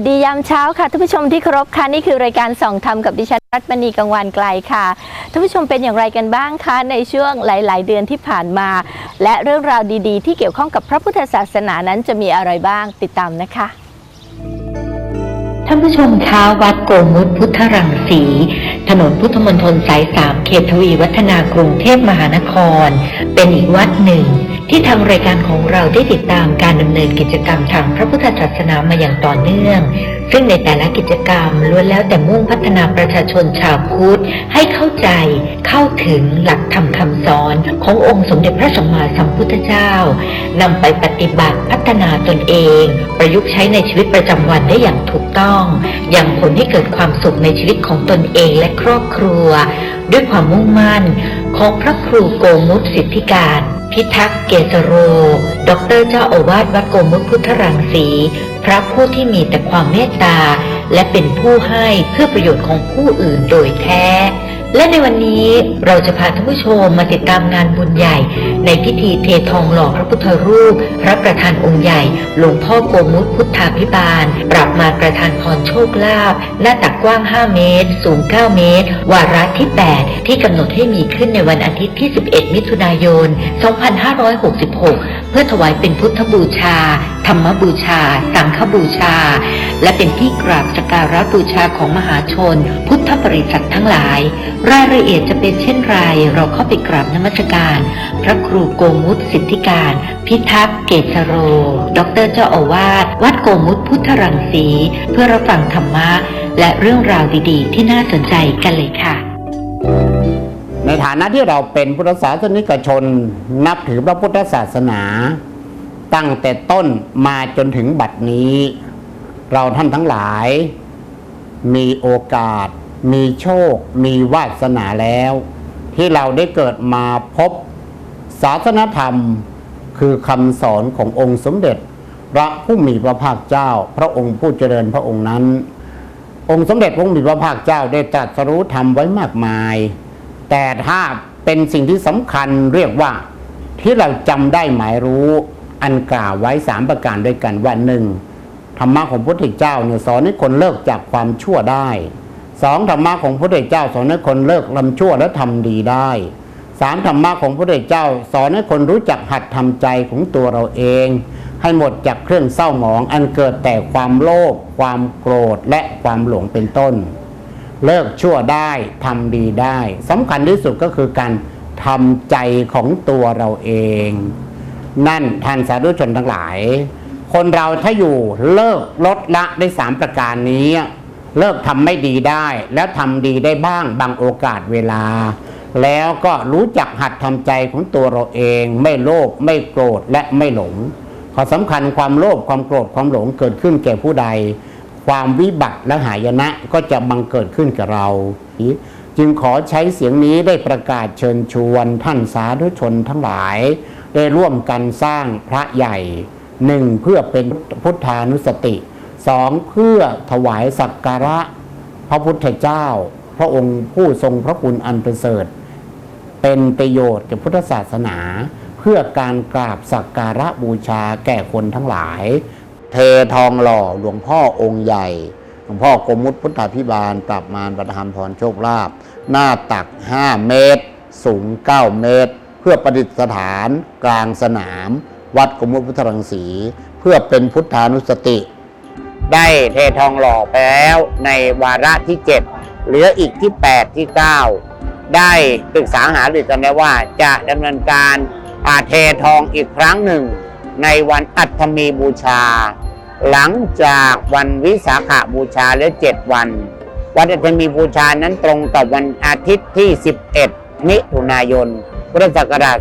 วัสดียามเช้าค่ะท่านผู้ชมที่เคารพค่ะนี่คือรายการส่องธรรมกับดิฉันรัตมณีกังวานไกลค่ะท่านผู้ชมเป็นอย่างไรกันบ้างคะในช่วงหลาย ๆ เดือนที่ผ่านมา และเรื่องราวดีๆ ที่เกี่ยวข้องกับพระพุทธศาสนานั้นจะมีอะไรบ้างติดตามนะคะท่านผู้ชมคะวัดโกมุตพุทธรังสี ถนนพุทธมณฑลสายสามเขตทวีวัฒนากรุงเทพมหานคร เป็นอีกวัดหนึ่ง ที่ทางรายการของเราได้ติดตามการดำเนินกิจกรรมทางพระพุทธศาสนามาอย่างต่อเนื่อง ซึ่งในแต่ละกิจกรรมล้วนแล้วแต่มุ่งพัฒนาประชาชนชาวพุทธให้เข้าใจเข้าถึงหลักธรรมคำสอนขององค์สมเด็จพระสัมมาสัมพุทธเจ้านำไปปฏิบัติพัฒนาตนเอง ประยุกต์ใช้ในชีวิตประจำวันได้อย่างถูกต้อง อย่างผลให้เกิดความสุขในชีวิตของตนเองและครอบครัว ด้วยความมุ่งมั่น ของพระครูโกมุตสิทธิการ พิทักษ์เกษโรดอกเตอรเจ้าอาวาสวัดโกมุตพุทธรังสี พระผู้ที่มีแต่ความเมตตา และเป็นผู้ให้เพื่อประโยชน์ของผู้อื่นโดยแท้ และในวันนี้เราจะพาท่านผู้ชมมาติดตามงานบุญใหญ่ ในพิธีเททองหล่อพระพุทธรูป พระประธานองค์ใหญ่ หลวงพ่อโกมุตพุทธาพิบาล ปรับมาประธานพรโชคลาภหน้าตักกว้าง 5 เมตร สูง 9 เมตร วาระที่ 8 ที่กำหนดให้มีขึ้นในวันอาทิตย์ที่ 11 มิถุนายน 2566 พื่อถวายเป็นพุทธบูชา ธรรมบูชา สังฆบูชา และเป็นที่กราบสการะบูชาของมหาชน พุทธบริษัททั้งหลาย รายละเอียดจะเป็นเช่นไรเราเข้าไปกราบนมัสการ พระครูโกมุตสิทธิการ พิทักษ์เกษโรดอกเตอรเจ้าอาวาสวัดโกมุตพุทธรังสี เพื่อรับฟังธรรมะ และเรื่องราวดีๆ ที่น่าสนใจกันเลยค่ะ ในฐานะที่เราเป็นพุทธศาสนิกชน นับถือพระพุทธศาสนา ตั้งแต่ต้นมาจนถึงบัดนี้ เราท่านทั้งหลาย มีโอกาส มีโชค มีวาสนาแล้ว ที่เราได้เกิดมาพบศาสนธรรม คือคำสอนขององค์สมเด็จ พระผู้มีพระภาคเจ้า พระองค์ผู้เจริญพระองค์นั้น องค์สมเด็จพระผู้มีพระภาคเจ้าได้ตรัสรู้ธรรมไว้มากมาย แต่ถ้าเป็นสิ่งที่สำคัญเรียกว่า ที่เราจำได้หมายรู้อันกล่าวไว้สามประการด้วยกันว่าหนึ่งธรรมะของพระพุทธเจ้าเนี่ยสอนให้คนเลิกจากความชั่วได้สองธรรมะของพระพุทธเจ้าสอนให้คนเลิกลำชั่วและทำดีได้สามธรรมะของพระพุทธเจ้า สอนให้คนรู้จักหัดทำใจของตัวเราเอง ให้หมดจากเครื่องเศร้าหมองอันเกิดแต่ความโลภความโกรธและความหลงเป็นต้น เลิกชั่วได้ทำดีได้สำคัญที่สุดก็คือการทำใจของตัวเราเอง นั่นท่านสาธุชนทั้งหลาย คนเราถ้าอยู่เลิกลดละได้สามประการนี้ เลิกทำไม่ดีได้ แล้วทำดีได้บ้างบางโอกาสเวลา แล้วก็รู้จักหัดทำใจของตัวเราเอง ไม่โลภไม่โกรธและไม่หลงข้อสำคัญความโลภความโกรธความหลงเกิดขึ้นแก่ผู้ใด ความวิบัติและหายนะก็จะบังเกิดขึ้นกับเรา จึงขอใช้เสียงนี้ได้ประกาศเชิญชวนท่านสาธุชนทั้งหลาย ได้ร่วมกันสร้างพระใหญ่หนึ่งเพื่อเป็นพุทธานุสติสองเพื่อถวายสักการะ พระพุทธเจ้า พระองค์ผู้ทรงพระคุณอันประเสริฐ เป็นประโยชน์แก่พุทธศาสนา เพื่อการกราบสักการะบูชาแก่คนทั้งหลาย เททองหล่อหลวงพ่อองค์ใหญ่ หลวงพ่อกรมมุตพุทธาพิบาล ปรับมารประธานพรโชคลาภหน้าตัก 5 เมตร สูง 9 เมตร เพื่อประดิษฐานกลางสนาม วัดกรมมุตพุทธรังสี เพื่อเป็นพุทธานุสติ ได้เททองหล่อไปแล้วในวาระที่ 7 เหลืออีกที่ 8 ที่ 9 ได้ปรึกษาหารือกันแล้วว่าจะดำเนินการอาเททองอีกครั้งหนึ่ง ในวันอัฐมีบูชา หลังจากวันวิสาขาบูชาเหลือ7วัน วันอัฐมีบูชานั้นตรงกับวันอาทิตย์ที่ 11 มิถุนายน พุทธศักราช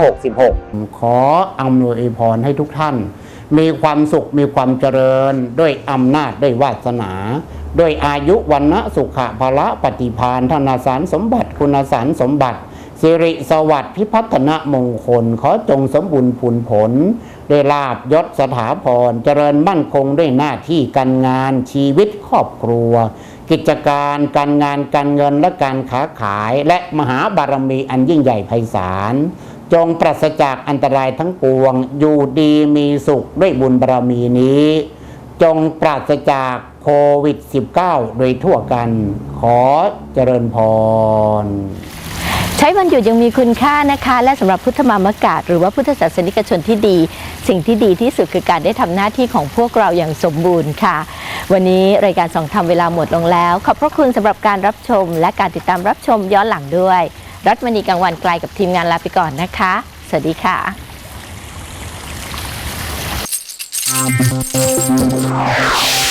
2566 ขออำนวยพรให้ทุกท่าน มีความสุขมีความเจริญด้วยอำนาจด้วยวาสนาด้วยอายุวันนะสุขะภละปฏิพานธนาสารสมบัติคุณสารสมบัติ สิริสวัสดิ์พิพัฒนมงคล ขอจงสมบูรณ์ผลผล ได้ลาบยศสถาพร เจริญมั่นคงด้วยหน้าที่การงานชีวิตครอบครัว กิจการการงานการเงินและการค้าขายและมหาบารมีอันยิ่งใหญ่ไพศาลจงปราศจากอันตรายทั้งปวง อยู่ดีมีสุขด้วยบุญบารมีนี้ จงปราศจากโควิด -19 โดยทั่วกัน ขอเจริญพร ช้วันหยุดยังมีคุณค่านะคะ และสำหรับพุทธมามกาศ หรือว่าพุทธศาสนิกชนที่ดี สิ่งที่ดีที่สุดคือการได้ทำหน้าที่ของพวกเราอย่างสมบูรณ์ค่ะ วันนี้รายการสองธรรมเวลาหมดลงแล้ว ขอบพระคุณสำหรับการรับชม และการติดตามรับชมย้อนหลังด้วย รัฐมณีกังวันไกลกับทีมงานลาไปก่อนนะคะ สวัสดีค่ะ Thank